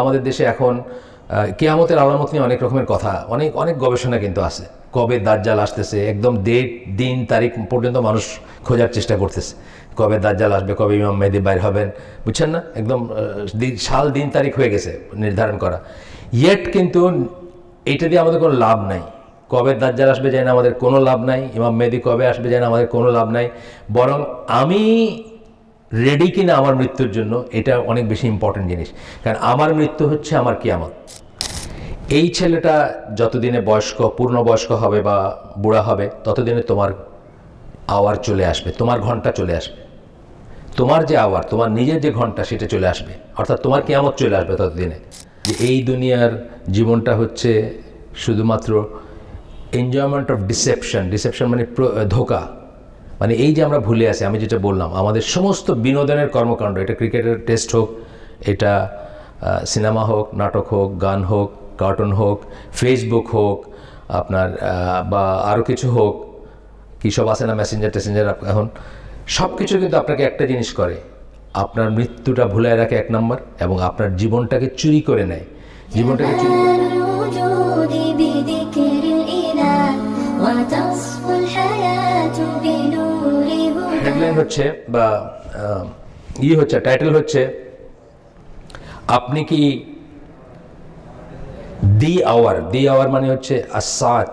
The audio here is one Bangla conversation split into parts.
আমাদের দেশে এখন কেয়ামতের আলামত নিয়ে অনেক রকমের কথা, অনেক অনেক গবেষণা কিন্তু আছে। কবে দাজ্জাল আসতেছে, একদম ডেট দিন, তারিখ পর্যন্ত মানুষ খোঁজার চেষ্টা করতেছে। কবে দাজ্জাল আসবে, কবে ইমাম মেহেদি বাইর হবেন, বুঝছেন না? একদম সাল, দিন, তারিখ হয়ে গেছে নির্ধারণ করা। ইয়েট কিন্তু এইটা দিয়ে আমাদের কোনো লাভ নাই। কবে দাজ্জাল আসবে জানি না, আমাদের কোনো লাভ নাই। ইমাম মেহেদি কবে আসবে জানি না, আমাদের কোনো লাভ নাই। বরং আমি রেডি কিনা আমার মৃত্যুর জন্য, এটা অনেক বেশি ইম্পর্টেন্ট জিনিস। কারণ আমার মৃত্যু হচ্ছে আমার কিয়ামত। এই ছেলেটা যতদিনে বয়স্ক পূর্ণ বয়স্ক হবে বা বুড়া হবে, ততদিনে তোমার আওয়ার চলে আসবে, তোমার ঘণ্টা চলে আসবে। তোমার যে আওয়ার তোমার নিজের যে ঘণ্টা, সেটা চলে আসবে। অর্থাৎ তোমার কেয়ামত চলে আসবে ততদিনে। যে এই দুনিয়ার জীবনটা হচ্ছে শুধুমাত্র এনজয়মেন্ট অফ ডিসেপশন ডিসেপশন মানে ধোকা। মানে এই যে আমরা ভুলে আছি, আমি যেটা বললাম, আমাদের সমস্ত বিনোদনের কর্মকাণ্ড, এটা ক্রিকেটের টেস্ট হোক, এটা সিনেমা হোক, নাটক হোক, গান হোক, কার্টুন হোক, ফেসবুক হোক, আপনার বা আরও কিছু হোক, কী সব আছে না মেসেঞ্জার টেসেঞ্জার এখন সব কিছু কিন্তু আপনাকে একটা জিনিস করে, আপনার মৃত্যুটা ভুলে রাখে এক নম্বর এবং আপনার জীবনটাকে চুরি করে নেয়। জীবনটাকে চুরি হেডলাইন হচ্ছে বা ই হচ্ছে টাইটেল হচ্ছে, আপনি কি দি আওয়ার দি আওয়ার মানে হচ্ছে আসাত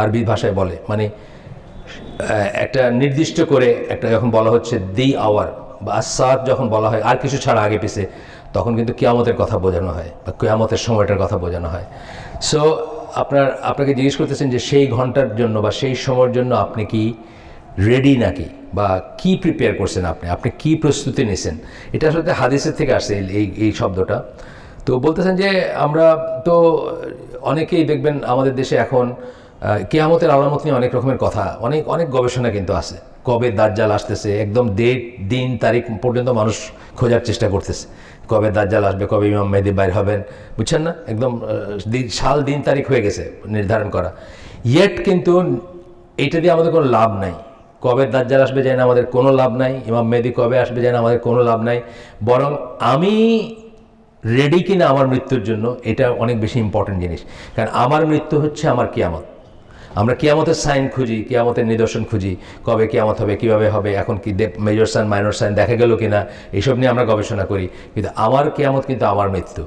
আরবি ভাষায় বলে মানে একটা নির্দিষ্ট করে একটা যখন বলা হচ্ছে দি আওয়ার বা আসাদ যখন বলা হয়, আর কিছু ছাড়া আগে পিছে, তখন কিন্তু কেয়ামতের কথা বোঝানো হয়, বা কেয়ামতের সময়টার কথা বোঝানো হয়। সো আপনার, আপনাকে জিজ্ঞেস করতেছেন যে সেই ঘণ্টার জন্য বা সেই সময়ের জন্য আপনি কি রেডি নাকি? বা কি প্রিপেয়ার করছেন আপনি? আপনি কি প্রস্তুতি নিছেন? এটা আসলে হাদিসের থেকে আসছে এই- এই শব্দটা। তো বলতেছেন যে আমরা তো অনেকেই দেখবেন আমাদের দেশে এখন কেয়ামতের আলামত নিয়ে অনেক রকমের কথা, অনেক অনেক গবেষণা কিন্তু আছে। কবে দাজ্জাল আসতেছে, একদম ডেট দিন, তারিখ পর্যন্ত মানুষ খোঁজার চেষ্টা করতেছে। কবে দাজ্জাল আসবে, কবে ইমাম মেহেদি বাইর হবেন, বুঝছেন না? একদম সাল, দিন, তারিখ হয়ে গেছে নির্ধারণ করা। ইয়েট কিন্তু এইটা দিয়ে আমাদের কোনো লাভ নাই। কবে দাজ্জাল আসবে জানি না, আমাদের কোনো লাভ নাই, ইমাম মেদি কবে আসবে জানি না, আমাদের কোনো লাভ নাই। বরং আমি রেডি কিনা আমার মৃত্যুর জন্য, এটা অনেক বেশি ইম্পর্টেন্ট জিনিস। কারণ আমার মৃত্যু হচ্ছে আমার কিয়ামত। আমরা কিয়ামতের সাইন খুঁজি, কিয়ামতের নিদর্শন খুঁজি, কবে কিয়ামত হবে, কীভাবে হবে, এখন কি মেজর সাইন মাইনর সাইন দেখা গেল কিনা, এইসব নিয়ে আমরা গবেষণা করি। কিন্তু আমার কিয়ামত কিন্তু আমার মৃত্যু।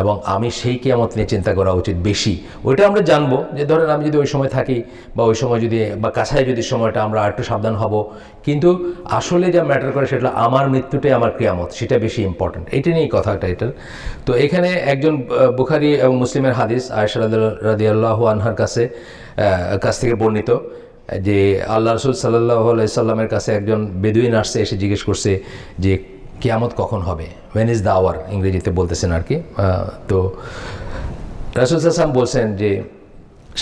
এবং আমি সেই কেয়ামত নিয়ে চিন্তা করা উচিত বেশি। ওইটা আমরা জানব যে ধরেন আমি যদি ওই সময় থাকি বা ওই সময় যদি, বা কাছায় যদি সময়টা আমরা আর একটু সাবধান হব। কিন্তু আসলে যা ম্যাটার করে সেটা আমার মৃত্যুটাই আমার ক্রিয়ামত সেটা বেশি ইম্পর্ট্যান্ট এটা নিয়েই কথাটা এটার তো এখানে একজন বুখারি এবং মুসলিমের হাদিস আয়সা রাদি আল্লাহ আনহার কাছে কাছ থেকে বর্ণিত, যে আল্লাহ রসুল সাল্লাহ আলাইসাল্লামের কাছে একজন বেদুইন আসছে, এসে জিজ্ঞেস করছে যে কেয়ামত কখন হবে? ওয়েন ইজ দ্য আওয়ার ইংরেজিতে বলতেছেন আর কি। তো রাসুল সাল্লাম বলছেন যে,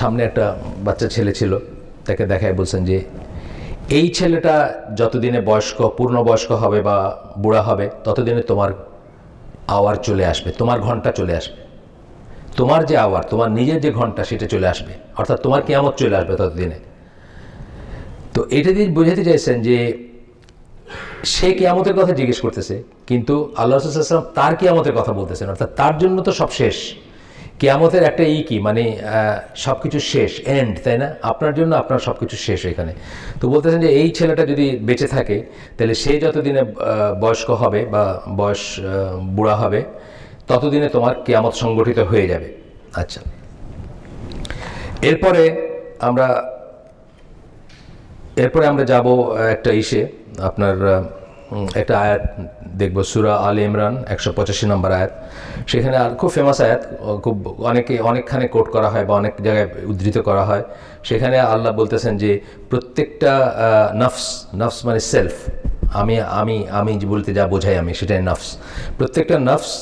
সামনে একটা বাচ্চা ছেলে ছিল, তাকে দেখায় বলছেন যে, এই ছেলেটা যতদিনে বয়স্ক পূর্ণ বয়স্ক হবে বা বুড়া হবে, ততদিনে তোমার আওয়ার চলে আসবে, তোমার ঘণ্টা চলে আসবে। তোমার যে আওয়ার তোমার নিজের যে ঘণ্টা, সেটা চলে আসবে। অর্থাৎ তোমার কেয়ামত চলে আসবে ততদিনে। তো এটা দিয়ে বোঝাতে চাইছেন যে সে কেয়ামতের কথা জিজ্ঞেস করতেছে, কিন্তু আল্লাহ রসুলাম তার কেয়ামতের কথা বলতেছেন, অর্থাৎ তার জন্য তো সব শেষ। কেয়ামতের একটা ই কি মানে সব কিছু শেষ এন্ড তাই না? আপনার জন্য আপনার সব কিছু শেষ এখানে। তো বলতেছেন যে এই ছেলেটা যদি বেঁচে থাকে, তাহলে সে যতদিনে বয়স্ক হবে বা বয়স বুড়া হবে, ততদিনে তোমার কেয়ামত সংগঠিত হয়ে যাবে। আচ্ছা। এরপরে আমরা এরপরে আমরা যাব একটা ইসে, আপনার একটা আয়াত দেখব, সুরা আল ইমরান, একশো পঁচাশি নম্বর আয়াত। সেখানে আর খুব ফেমাস আয়াত খুব অনেকে, অনেকখানে কোট করা হয় বা অনেক জায়গায় উদ্ধৃত করা হয়। সেখানে আল্লাহ বলতেছেন যে, প্রত্যেকটা নফস নফস মানে সেলফ আমি আমি আমি বলতে যা বোঝাই আমি, সেটাই নফস প্রত্যেকটা নফস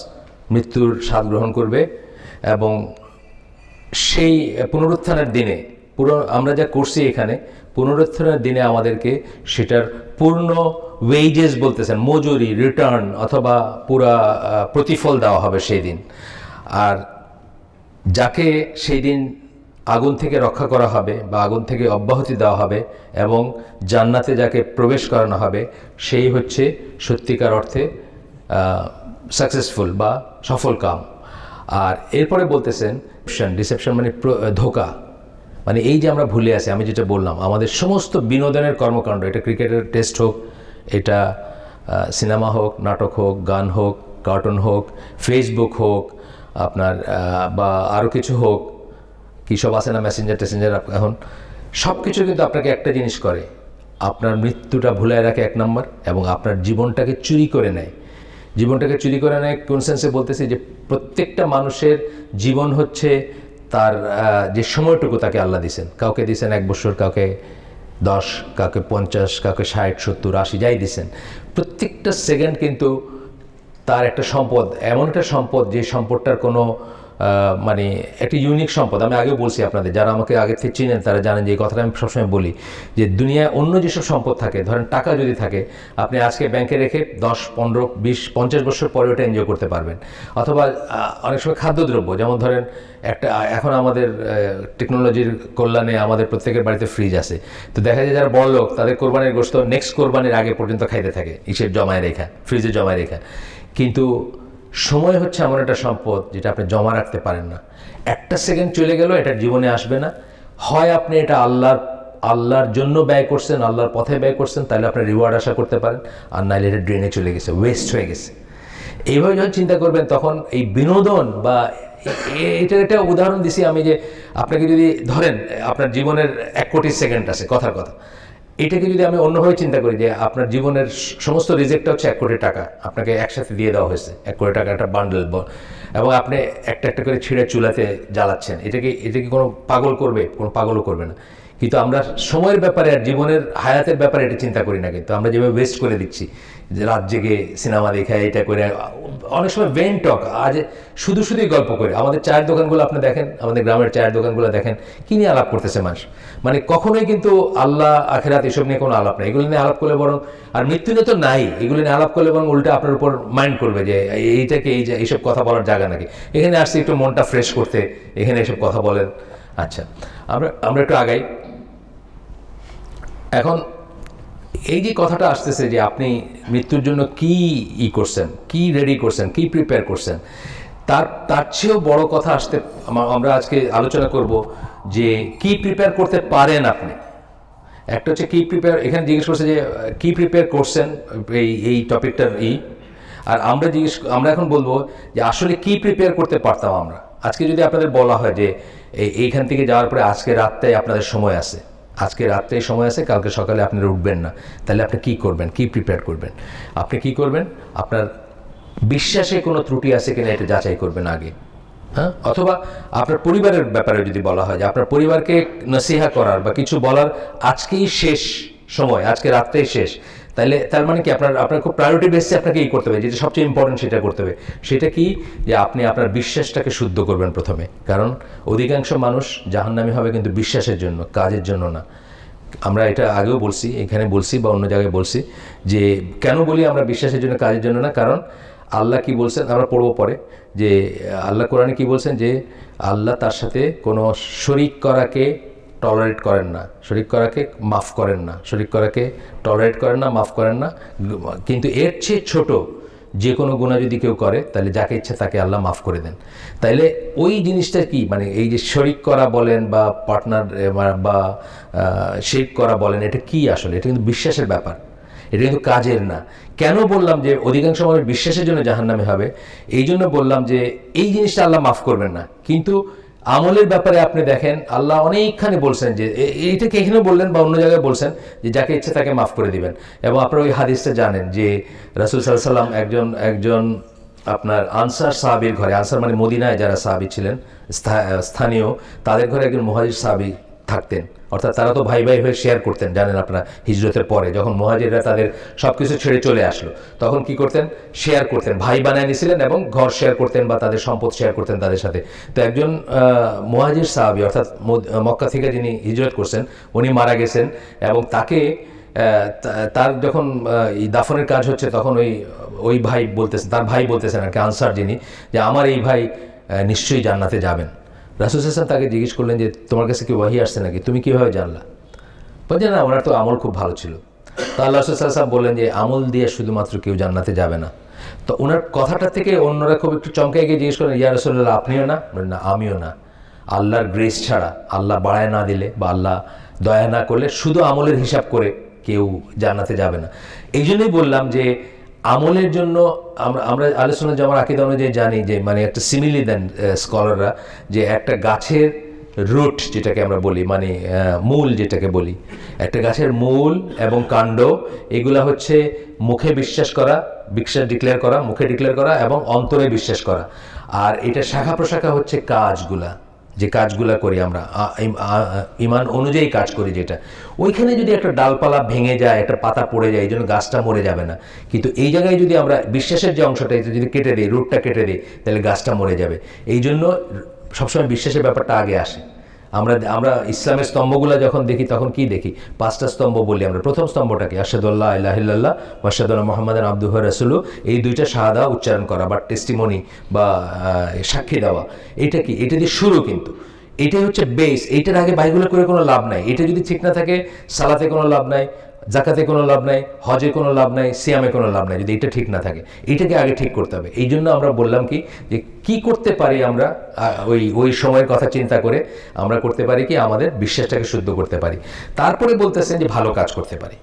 মৃত্যুর স্বাদ গ্রহণ করবে এবং সেই পুনরুত্থানের দিনে, পুরো আমরা যা করছি এখানে পুনরুত্থানের দিনে আমাদেরকে সেটার পূর্ণ ওয়েজেস বলতেছেন, মজুরি রিটার্ন অথবা পুরা প্রতিফল দেওয়া হবে সেই দিন। আর যাকে সেই দিন আগুন থেকে রক্ষা করা হবে বা আগুন থেকে অব্যাহতি দেওয়া হবে এবং জান্নাতে যাকে প্রবেশ করানো হবে, সেই হচ্ছে সত্যিকার অর্থে সাকসেসফুল বা সফল কাম। আর এরপরে বলতেছেন ডিসেপশন মানে ধোকা। মানে এই যে আমরা ভুলে আছি, আমি যেটা বললাম, আমাদের সমস্ত বিনোদনের কর্মকাণ্ড, এটা ক্রিকেটের টেস্ট হোক, এটা সিনেমা হোক, নাটক হোক, গান হোক, কার্টুন হোক ফেসবুক হোক, আপনার বা আরও কিছু হোক, কী সব আছে না মেসেঞ্জার টেসেঞ্জার এখন সব কিছু কিন্তু আপনাকে একটা জিনিস করে, আপনার মৃত্যুটা ভুলায় রাখে এক নম্বর এবং আপনার জীবনটাকে চুরি করে নেয়। জীবনটাকে চুরি করে নেয় কোন সেন্সে বলতেছি যে প্রত্যেকটা মানুষের জীবন হচ্ছে তার যে সময়টুকু তাকে আল্লাহ দিছেন। কাউকে দিছেন এক বছর, কাউকে দশ, কাউকে পঞ্চাশ, কাউকে ষাট, সত্তর, আশি, যাই দিছেন। প্রত্যেকটা সেকেন্ড কিন্তু তার একটা সম্পদ, এমন একটা সম্পদ যে সম্পদটার কোনো মানে একটা ইউনিক সম্পদ। আমি আগেও বলছি আপনাদের, যারা আমাকে আগে থেকে চিনেন, তারা জানেন যে এই কথাটা আমি সবসময় বলি যে দুনিয়ায় অন্য যেসব সম্পদ থাকে, ধরেন টাকা যদি থাকে, আপনি আজকে ব্যাংকে রেখে দশ, পনেরো, বিশ, পঞ্চাশ বছর পরে ওটা এনজয় করতে পারবেন। অথবা অনেক সময় খাদ্যদ্রব্য, যেমন ধরেন একটা, এখন আমাদের টেকনোলজির কল্যাণে আমাদের প্রত্যেকের বাড়িতে ফ্রিজ আছে। তো দেখা যায় যারা বড় লোক, তাদের কোরবানির গোস্ত নেক্সট কোরবানির আগে পর্যন্ত খাইতে থাকে, ইসের জমায় রেখা ফ্রিজে জমায় রেখা। কিন্তু সময় হচ্ছে এমন একটা সম্পদ যেটা আপনি জমা রাখতে পারেন না। একটা সেকেন্ড চলে গেল, এটা জীবনে আসবে না। হয় আপনি এটা আল্লাহর আল্লাহর জন্য ব্যয় করছেন, আল্লাহর পথে ব্যয় করছেন, তাহলে আপনি রিওয়ার্ড আশা করতে পারেন, আর নাহলে এটা ড্রেনে চলে গেছে ওয়েস্ট হয়ে গেছে। এইভাবে যখন চিন্তা করবেন, তখন এই বিনোদন বা এটার একটা উদাহরণ দিছি আমি যে, আপনাকে যদি ধরেন, আপনার জীবনের এক কোটি সেকেন্ড আছে, কথার কথা। এটাকে যদি আমি অন্যভাবে চিন্তা করি যে আপনার জীবনের সমস্ত রিজেক্টটা হচ্ছে এক কোটি টাকা, আপনাকে একসাথে দিয়ে দেওয়া হয়েছে, এক কোটি টাকা একটা বান্ডেল এবং আপনি একটা একটা করে ছিঁড়ে চুলাতে জ্বালাচ্ছেন এটাকে এটা কি কোনো পাগল করবে? কোনো পাগলও করবে না। কিন্তু আমরা সময়ের ব্যাপারে আর জীবনের হায়াতের ব্যাপারে এটা চিন্তা করি না কিন্তু। আমরা যেভাবে ওয়েস্ট করে দিচ্ছি, যে রাত জেগে সিনেমা দেখা, এটা করে, অনেক সময় ভেন টক আজ শুধু শুধুই গল্প করে। আমাদের চায়ের দোকানগুলো আপনি দেখেন, আমাদের গ্রামের চায়ের দোকানগুলো দেখেন, কি নিয়ে আলাপ করতেছে মানুষ? মানে কখনোই কিন্তু আল্লাহ আখেরাত এসব নিয়ে কোনো আলাপ নেই। এগুলো নিয়ে আলাপ করলে বরং, আর মৃত্যু নিয়ে তো নাই, এগুলো নিয়ে আলাপ করলে বরং উল্টা আপনার উপর মাইন্ড করবে যে, এইটাকে এই যে, এইসব কথা বলার জায়গা নাকি? এখানে আসছি একটু মনটা ফ্রেশ করতে, এখানে এসব কথা বলেন। আচ্ছা আমরা আমরা একটু আগাই। এখন এই যে কথাটা আসতেছে যে আপনি মৃত্যুর জন্য কি ই করছেন, কি রেডি করছেন, কি প্রিপেয়ার করছেন, তার তার চেয়েও বড় কথা আসতে আমরা আজকে আলোচনা করব যে কি প্রিপেয়ার করতে পারেন আপনি। একটা হচ্ছে কি প্রিপেয়ার এখানে জিজ্ঞেস করছে যে, কি প্রিপেয়ার করছেন, এই এই টপিকটার ই। আর আমরা জিজ্ঞেস, আমরা এখন বলব যে আসলে কি প্রিপেয়ার করতে পারতাম আমরা। আজকে যদি আপনাদের বলা হয় যে, এই, এইখান থেকে যাওয়ার পরে আজকে রাতটাই আপনাদের সময় আছে। আজকে রাত্রে সময় আছে, কালকে সকালে আপনারা উঠবেন না। তাহলে আপনি কি করবেন? কি প্রিপেয়ার করবেন? আপনি কি করবেন? আপনার বিশ্বাসে কোনো ত্রুটি আছে কিনা এটা যাচাই করবেন আগে। হ্যাঁ? অথবা আপনার পরিবারের ব্যাপারে যদি বলা হয় যে আপনার পরিবারকে নসিহা করার বা কিছু বলার আজকেই শেষ সময়, আজকে রাত্রেই শেষ। তাহলে তার মানে কি আপনার আপনার খুব প্রায়োরিটি বেসে আপনাকে এই করতে হবে, যেটা সবচেয়ে ইম্পর্টেন্ট সেটা করতে হবে। সেটা কি? যে আপনি আপনার বিশ্বাসটাকে শুদ্ধ করবেন প্রথমে। কারণ অধিকাংশ মানুষ জাহান্নামি হবে কিন্তু বিশ্বাসের জন্য, কাজের জন্য না। আমরা এটা আগেও বলছি, এখানে বলছি বা অন্য জায়গায় বলছি, যে কেন বলি আমরা বিশ্বাসের জন্য, কাজের জন্য না? কারণ আল্লাহ কি বলছেন? আমরা পড়ব পরে, যে আল্লাহ কোরআনে কি বলছেন? যে আল্লাহ তার সাথে কোনো শরিক করাকে টলারেট করেন না। শরিক করাকে মাফ করেন না। শরিক করাকে টলারেট করেন না, মাফ করেন না। কিন্তু এর চেয়ে ছোট যে কোনো গুণা যদি কেউ করে, তাহলে যাকে ইচ্ছে তাকে আল্লাহ মাফ করে দেন। তাইলে ওই জিনিসটা কি? মানে এই যে শরিক করা বলেন বা পার্টনার বা শেক করা বলেন, এটা কি আসলে? এটা কিন্তু বিশ্বাসের ব্যাপার। এটা কিন্তু কাজের না। কেন বললাম যে অধিকাংশ মানুষ বিশ্বাসের জন্য জাহান্নামে হবে? এই জন্য বললাম যে এই জিনিসটা আল্লাহ মাফ করবেন না। কিন্তু আমলের ব্যাপারে আপনি দেখেন, আল্লাহ অনেকখানে বলছেন যে এইটাকে এখানে বললেন বা অন্য জায়গায় বলছেন যে, যাকে ইচ্ছে তাকে মাফ করে দিবেন। এবং আপনারা ওই হাদিসটা জানেন যে, রাসুল সাল্লাহ সাল্লাম একজন একজন আপনার আনসার সাহাবির ঘরে, আনসার মানে মদিনায় যারা সাহাবি ছিলেন স্থানীয়, তাদের ঘরে একজন মহাজির সাহাবি থাকতেন। অর্থাৎ তারা তো ভাই ভাই হয়ে শেয়ার করতেন, জানেন আপনারা, হিজরতের পরে, যখন মহাজিররা তাদের সব কিছু ছেড়ে চলে আসলো, তখন কি করতেন? শেয়ার করতেন, ভাই বানায় নিছিলেন এবং ঘর শেয়ার করতেন বা তাদের সম্পদ শেয়ার করতেন তাদের সাথে। তো একজন মহাজির সাহাবি, অর্থাৎ মক্কা থেকে যিনি হিজরত করছেন, উনি মারা গেছেন এবং তাকে তার যখন এই দাফনের কাজ হচ্ছে, তখন ওই ওই ভাই বলতেছেন তার ভাই বলতেছেন আর কি, আনসার যিনি, যে আমার এই ভাই নিশ্চয়ই জান্নাতে যাবেন। রাসুল তাকে জিজ্ঞেস করলেন যে তোমার কাছে কি ওয়াহি আসছে নাকি? তুমি কীভাবে জানলা? বলছে না ওনার তো আমল খুব ভালো ছিল। তা আল্লাহ সাল্লাম বললেন যে আমল দিয়ে শুধুমাত্র কেউ জান্নাতে যাবে না। তো ওনার কথাটা থেকে অন্যরা খুব একটু চমকে গিয়ে জিজ্ঞেস করেন ইয়া রসুল্লাহ আপনিও না? বললেন, না আমিও না। আল্লাহর গ্রেস ছাড়া আল্লাহ বাড়ায় না দিলে বা আল্লাহ দয়া না করলে শুধু আমলের হিসাব করে কেউ জান্নাতে যাবে না। এই জন্যই বললাম যে আমলের জন্য আমরা আমরা আলোচনা যেমন আকিদা অনুযায়ী জানি যে মানে একটা সিমিলি দেন স্কলাররা যে একটা গাছের রুট যেটাকে আমরা বলি মানে মূল যেটাকে বলি, একটা গাছের মূল এবং কাণ্ড, এগুলা হচ্ছে মুখে বিশ্বাস করা, বিশ্বাস ডিক্লেয়ার করা, মুখে ডিক্লেয়ার করা এবং অন্তরে বিশ্বাস করা। আর এটা শাখা প্রশাখা হচ্ছে কাজগুলা। যে কাজগুলা করি আমরা ইমান অনুযায়ী কাজ করি যেটা। ওইখানে যদি একটা ডালপালা ভেঙে যায়, একটা পাতা পড়ে যায়, এই জন্য গাছটা মরে যাবে না। কিন্তু এই জায়গায় যদি আমরা বিশ্বাসের যে অংশটা, এটা যদি কেটে দিই, রুটটা কেটে দিই, তাহলে গাছটা মরে যাবে। এই জন্য সবসময় বিশ্বাসের ব্যাপারটা আগে আসে। আমরা আমরা ইসলামের স্তম্ভগুলো যখন দেখি তখন কি দেখি? পাঁচটা স্তম্ভ বলি আমরা। প্রথম স্তম্ভটাকে আসাদুল্লাহ আল্লাহিল্লাহ মাসাদুল্লাহ মোহাম্মদ আব্দুহ রাসুলু এই দুইটা শাহাদা উচ্চারণ করা বা টেস্টিমনি বা সাক্ষী দেওয়া। এটা কি? এটা দিয়ে শুরু কিন্তু। এটাই হচ্ছে বেস এইটার আগে বাইগুলো করে কোনো লাভ নাই। এটা যদি ঠিক না থাকে সালাতে কোনো লাভ নাই। জাকাতে কোনো লাভ নাই, হজে কোনো লাভ নাই, সিয়ামে কোনো লাভ নাই, যদি এটা ঠিক না থাকে। এইটাকে আগে ঠিক করতে হবে। এই জন্য আমরা বললাম কি, যে কি করতে পারি আমরা ওই ওই সময়ের কথা চিন্তা করে আমরা করতে পারি কি, আমাদের বিশ্বাসটাকে শুদ্ধ করতে পারি। তারপরে বলতেছেন যে ভালো কাজ করতে পারি।